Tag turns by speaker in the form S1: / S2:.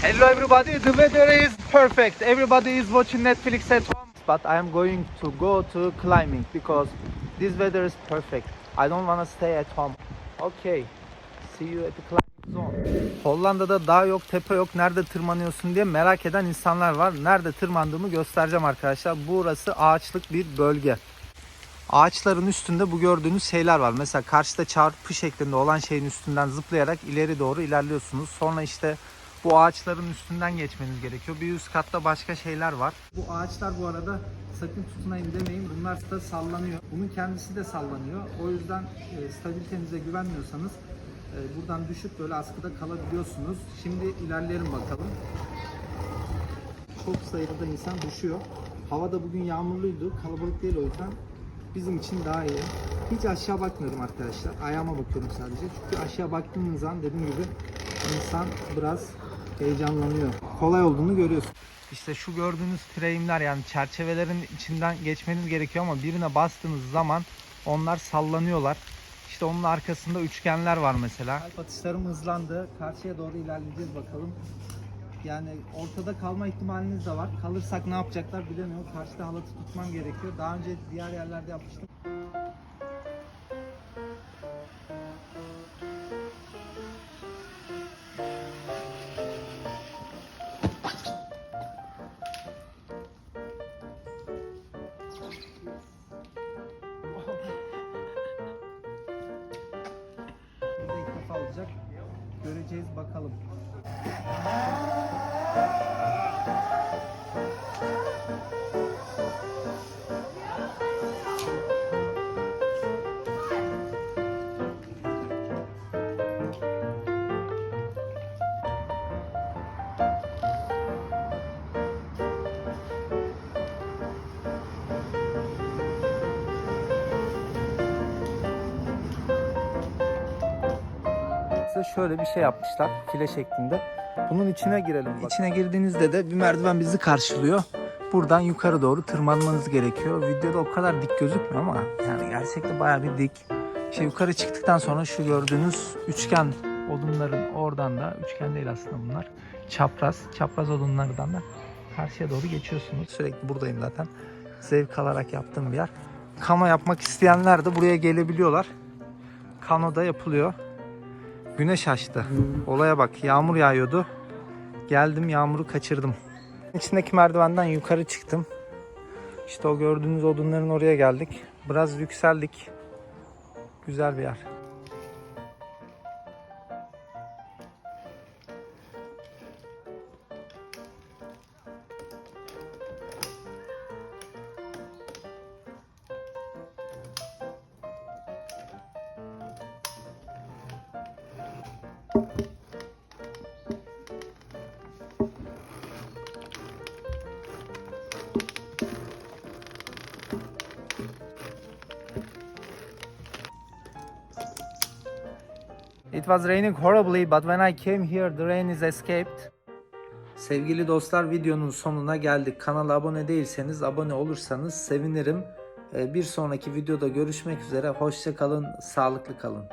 S1: Hello everybody, the weather is perfect. Everybody is watching Netflix at home. But I am going to go to climbing because this weather is perfect. I don't want to stay at home. Okay. See you at the climbing zone. Hollanda'da dağ yok, tepe yok. Nerede tırmanıyorsun diye merak eden insanlar var. Nerede tırmandığımı göstereceğim arkadaşlar. Burası ağaçlık bir bölge. Ağaçların üstünde bu gördüğünüz şeyler var. Mesela karşıda çarpı şeklinde olan şeyin üstünden zıplayarak ileri doğru ilerliyorsunuz. Sonra işte bu ağaçların üstünden geçmeniz gerekiyor. Bir üst katta başka şeyler var. Bu ağaçlar bu arada sakın tutunayım demeyin. Bunlar da sallanıyor. Bunun kendisi de sallanıyor. O yüzden e, stabilitenize güvenmiyorsanız e, buradan düşüp böyle askıda kalabiliyorsunuz. Şimdi ilerleyelim bakalım. Çok sayıda insan düşüyor. Hava da bugün yağmurluydu. Kalabalık değil o yüzden bizim için daha iyi. Hiç aşağı bakmıyorum arkadaşlar. Ayağıma bakıyorum sadece. Çünkü aşağı baktığınız zaman dediğim gibi insan biraz heyecanlanıyor. Kolay olduğunu görüyorsun. İşte şu gördüğünüz frame'ler yani çerçevelerin içinden geçmeniz gerekiyor ama birine bastığınız zaman onlar sallanıyorlar. İşte onun arkasında üçgenler var mesela. Kalp atışlarım hızlandı. Karşıya doğru ilerleyeceğiz bakalım. Yani ortada kalma ihtimaliniz de var. Kalırsak ne yapacaklar bilemiyorum. Karşıda halatı tutmam gerekiyor. Daha önce diğer yerlerde yapmıştım. Olacak. Göreceğiz bakalım. Size şöyle bir şey yapmışlar file şeklinde. Bunun içine girelim. İçine girdiğinizde de bir merdiven bizi karşılıyor. Buradan yukarı doğru tırmanmanız gerekiyor. Videoda o kadar dik gözükmüyor ama yani gerçekten bayağı bir dik. İşte yukarı çıktıktan sonra şu gördüğünüz üçgen odunların oradan da üçgen değil aslında bunlar. Çapraz, çapraz odunlardan da karşıya doğru geçiyorsunuz. Sürekli buradayım zaten. Zevk alarak yaptığım bir yer. Kano yapmak isteyenler de buraya gelebiliyorlar. Kano da yapılıyor. Güneş açtı. Olaya bak. Yağmur yağıyordu. Geldim yağmuru kaçırdım. İçindeki merdivenden yukarı çıktım. İşte o gördüğünüz odunların oraya geldik. Biraz yükseldik. Güzel bir yer. It was raining horribly but when I came here the rain is escaped. Sevgili dostlar videonun sonuna geldik. Kanala abone değilseniz abone olursanız sevinirim. Ee, Bir sonraki videoda görüşmek üzere. Hoşça kalın, sağlıklı kalın.